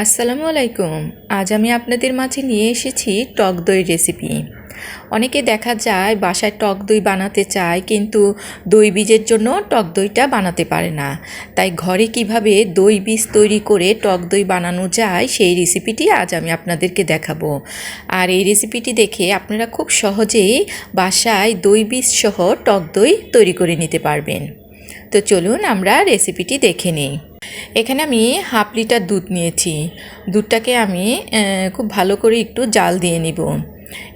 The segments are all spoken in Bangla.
আসসালামু আলাইকুম। আজ আমি আপনাদের মাঝে নিয়ে এসেছি টক দই রেসিপি। অনেকে দেখা যায় বাসায় টক দই বানাতে চায়, কিন্তু দই বীজের জন্য টক দইটা বানাতে পারে না। তাই ঘরে কীভাবে দই বীজ তৈরি করে টক দই বানানো যায়, সেই রেসিপিটি আজ আমি আপনাদেরকে দেখাবো। আর এই রেসিপিটি দেখে আপনারা খুব সহজেই বাসায় দই বীজ সহ টক দই তৈরি করে নিতে পারবেন। তো চলুন আমরা রেসিপিটি দেখে নিই। এখানে আমি হাফ লিটার দুধ নিয়েছি। দুধটাকে আমি খুব ভালো করে একটু জাল দিয়ে নিব।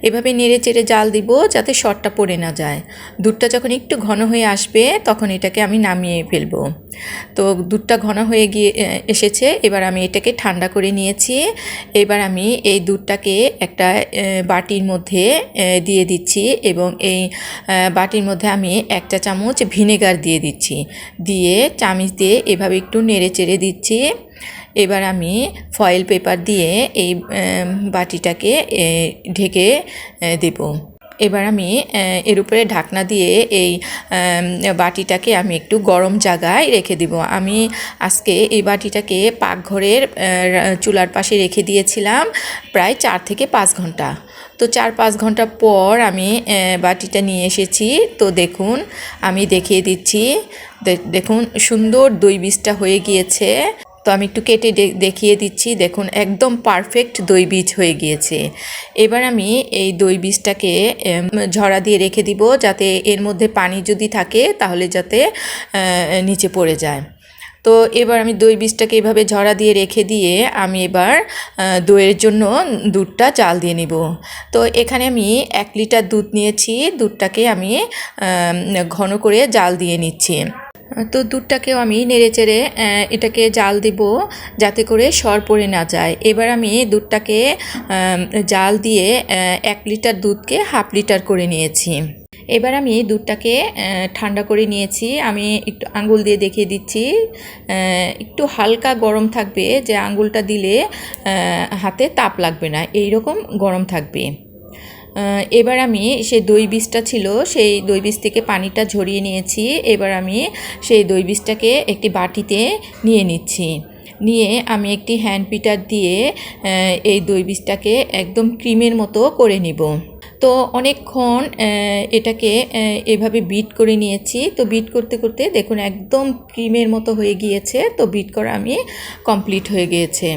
এভাবে নেড়ে চেড়ে জাল দিব যাতে শর্টটা পড়ে না যায়। দুধটা যখন একটু ঘন হয়ে আসবে, তখন এটাকে আমি নামিয়ে ফেলব। তো দুধটা ঘন হয়ে গিয়ে এসেছে। এবার আমি এটাকে ঠান্ডা করে নিয়েছি। এবার আমি এই দুধটাকে একটা বাটির মধ্যে দিয়ে দিচ্ছি এবং এই বাটির মধ্যে আমি একটা চামচ ভিনেগার দিয়ে দিচ্ছি। দিয়ে চামচ দিয়ে এভাবে একটু নেড়ে চেড়ে দিচ্ছি। এবার আমি ফয়েল পেপার দিয়ে এই বাটিটাকে ঢেকে দেব। এবার আমি এর উপরে ঢাকনা দিয়ে এই বাটিটাকে আমি একটু গরম জায়গায় রেখে দিব। আমি আজকে এই বাটিটাকে পাকঘরের চুলার পাশে রেখে দিয়েছিলাম প্রায় চার থেকে পাঁচ ঘণ্টা। তো চার পাঁচ ঘণ্টা পর আমি বাটিটা নিয়ে এসেছি। তো দেখুন, আমি দেখিয়ে দিচ্ছি। দেখুন, সুন্দর দই বীজটা হয়ে গিয়েছে। তো আমি একটু কেটে দেখিয়ে দিচ্ছি। দেখুন, একদম পারফেক্ট দই বীজ হয়ে গিয়েছে। এবার আমি এই দই বীজটাকে ঝরা দিয়ে রেখে দিব যাতে এর মধ্যে পানি যদি থাকে তাহলে যাতে নিচে পড়ে যায়। তো এবার আমি দই বীজটাকে এভাবে ঝরা দিয়ে রেখে দিয়ে আমি এবার দইয়ের জন্য দুধটা জাল দিয়ে নিব। তো এখানে আমি এক লিটার দুধ নিয়েছি। দুধটাকে আমি ঘন করে জাল দিয়ে নিচ্ছি। তো দুধটাকেও আমি নেড়ে চেড়ে এটাকে জাল দিব যাতে করে সর পড়ে না যায়। এবার আমি দুধটাকে জাল দিয়ে এক লিটার দুধকে হাফ লিটার করে নিয়েছি। এবার আমি দুধটাকে ঠান্ডা করে নিয়েছি। আমি একটু আঙ্গুল দিয়ে দেখিয়ে দিচ্ছি। একটু হালকা গরম থাকবে, যে আঙ্গুলটা দিলে হাতে তাপ লাগবে না। এই রকম গরম থাকবে। এবার আমি সেই দই বীজটা ছিল, সেই দই বীজ থেকে পানিটা ঝরিয়ে নিয়েছি। এবার আমি সেই দই বীজটাকে একটি বাটিতে নিয়ে নিচ্ছি। নিয়ে আমি একটি হ্যান্ড পিটার দিয়ে এই দই বীজটাকে একদম ক্রিমের মতো করে নিব। তো অনেকক্ষণ এটাকে এভাবে বিট করে নিয়েছি। তো বিট করতে করতে দেখুন একদম ক্রিমের মতো হয়ে গিয়েছে। তো বিট করা আমি কমপ্লিট হয়ে গিয়েছে।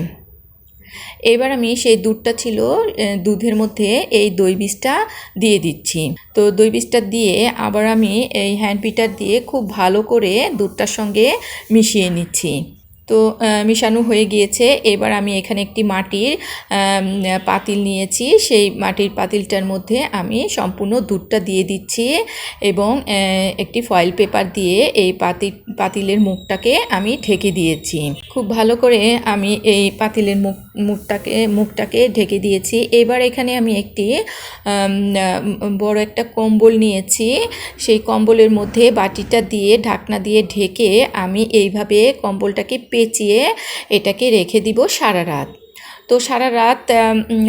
এবার আমি সেই দুধটা ছিল দুধের মধ্যে এই দই বীজটা দিয়ে দিচ্ছি। তো দই বীজটা দিয়ে আবার আমি এই হ্যান্ড পিটার দিয়ে খুব ভালো করে দুধটার সঙ্গে মিশিয়ে নিচ্ছি। তো মিশানো হয়ে গিয়েছে। এবার আমি এখানে একটি মাটির পাতিল নিয়েছি। সেই মাটির পাতিলটার মধ্যে আমি সম্পূর্ণ দুধটা দিয়ে দিচ্ছি এবং একটি ফয়েল পেপার দিয়ে এই পাতি, পাতিলের মুখটাকে আমি ঢেকে দিয়েছি। খুব ভালো করে আমি এই পাতিলের মুখ মুখটাকে মুখটাকে ঢেকে দিয়েছি। এবার এখানে আমি একটি বড় একটা কম্বল নিয়েছি। সেই কম্বলের মধ্যে বাটিটা দিয়ে, ঢাকনা দিয়ে ঢেকে আমি এইভাবে কম্বলটাকে পেঁচিয়ে এটাকে রেখে দিব সারা রাত। তো সারা রাত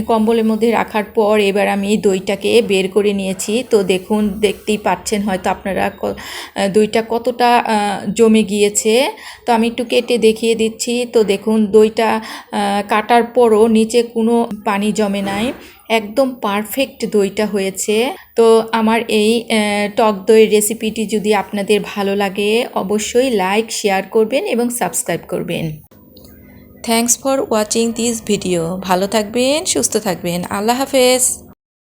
কম্বলের মধ্যে রাখার পর এবার আমি দইটাকে বের করে নিয়েছি। তো দেখুন, দেখতেই পাচ্ছেন হয়তো আপনারা দইটা কতটা জমে গিয়েছে। তো আমি একটু কেটে দেখিয়ে দিচ্ছি। তো দেখুন, দইটা কাটার পরও নিচে কোনো পানি জমে নাই। একদম পারফেক্ট দইটা হয়েছে। তো আমার এই টক দইয়ের রেসিপিটি যদি আপনাদের ভালো লাগে, অবশ্যই লাইক, শেয়ার করবেন এবং সাবস্ক্রাইব করবেন। Thanks for watching this video ভালো থাকবেন সুস্থ থাকবেন। আল্লাহ হাফেজ।